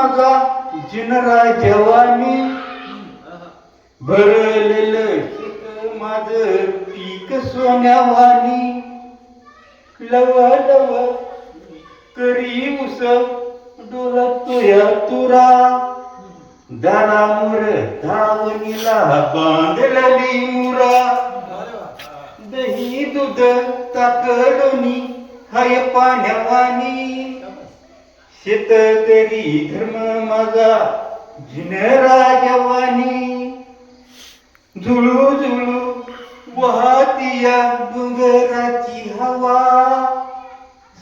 माझा जिनरा जवानी भरलेलं शेत माझ पीक सोन्यावानी. लव लव करी उस तुया तुरा. दारामुर धावणीला बांधलेली मुरा. दही दूध ताकलोनी हाय पाण्यावानी. शेतकरी धर्म माझा जिनरा जवानी झुळू झुळू वाहतिया डोंगराची हवा.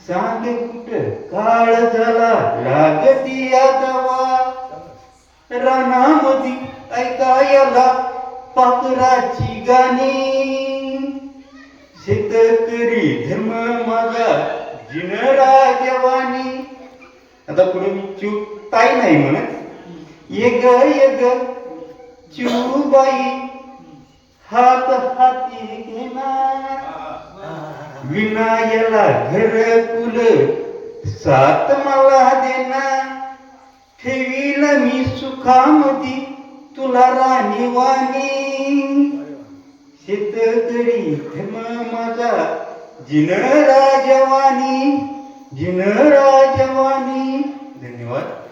सांग कुठ काळ झाला लागती या दवा. रानामधी ऐकायला पाखराची गाणी. शेतकरी धर्म माझा जिन आता पुढे मी ताई नाही म्हणत. ये ग ये ग चिऊबाई हात हाती घेणार विनायला घर कुल सात मला देणार ठेवील मी सुखामती तुला राणी वाणी. शेतकरी धर्म माझा जिन राजवानी जिन राजवानी. ¿eh?